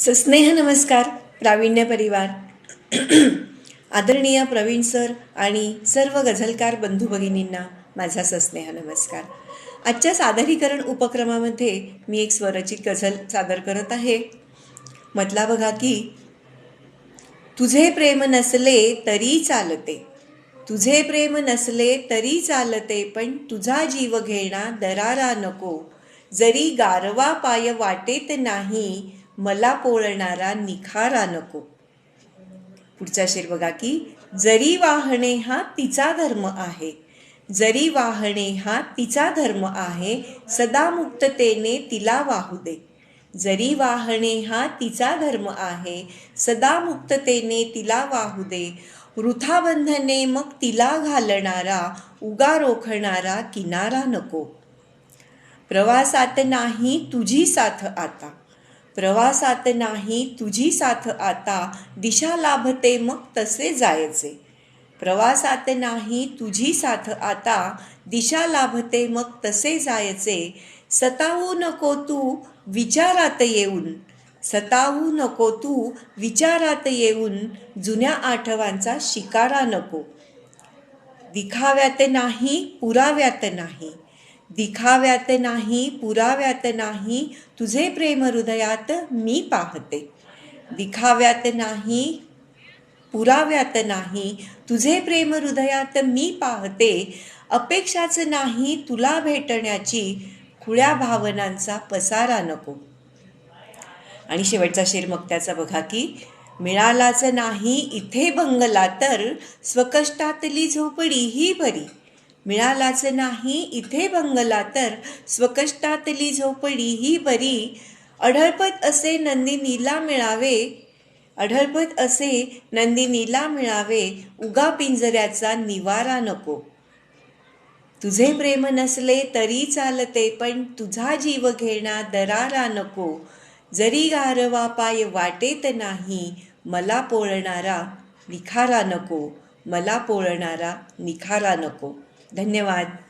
सस्नेह नमस्कार प्रावीण्य परिवार. आदरणीय प्रवीण सर आणि सर्व गझलकार बंधू भगिनींना माझा सस्नेह नमस्कार. आजच्या सादरीकरण उपक्रमामध्ये मी एक स्वरचित गझल सादर करत आहे. म्हटला बघा की तुझे प्रेम नसले तरी चालते. तुझे प्रेम नसले तरी चालते पण तुझा जीव घेणा दरारा नको. जरी गारवा पाय वाटेत नाही मला पोळणारा निखारा नको. पुढचा शेर बघा की जरी वाहणे हा तिचा धर्म आहे जरी वाहणे हा तिचा धर्म आहे सदा मुक्ततेने तिला वाहू दे. जरी वाहणे हा तिचा धर्म आहे सदा मुक्ततेने तिला वाहू दे. वृथाबंधने मग तिला घालणारा उगा रोखणारा किनारा नको. प्रवासात नाही तुझी साथ आता. प्रवासात नाही तुझी साथ आता दिशा लाभते मग तसे जायचे. प्रवासात नाही तुझी साथ आता दिशा लाभते मग तसे जायचे. सतावू नको तू विचारात येऊन सतावू नको तू विचारात येऊन जुन्या आठवांचा शिकारा नको. दिखाव्यात नाही पुराव्यात नाही. दिखाव्यात नाही पुराव्यात नाही तुझे प्रेम हृदयात मी पाहते. दिखाव्यात नाही पुराव्यात नाही तुझे प्रेम हृदयात मी पाहते. अपेक्षाच नाही तुला भेटण्याची खुळ्या भावनांचा पसारा नको. आणि शेवटचा शेर मग त्याचा बघा की मिळालाच नाही इथे बंगला तर स्वकष्टातली झोपडी ही बरी मिळालाच नाही इथे बंगला तर स्वकष्टातली झोपडी ही बरी. अढळपत असे नंदिनीला मिळावे अढळपत असे नंदिनीला मिळावे उगा पिंजऱ्याचा निवारा नको. तुझे प्रेम नसले तरी चालते पण तुझा जीव घेणा दरारा नको. जरी गारवा पाय वाटेत नाही मला पोळणारा निखारा नको. मला पोळणारा निखारा नको. धन्यवाद.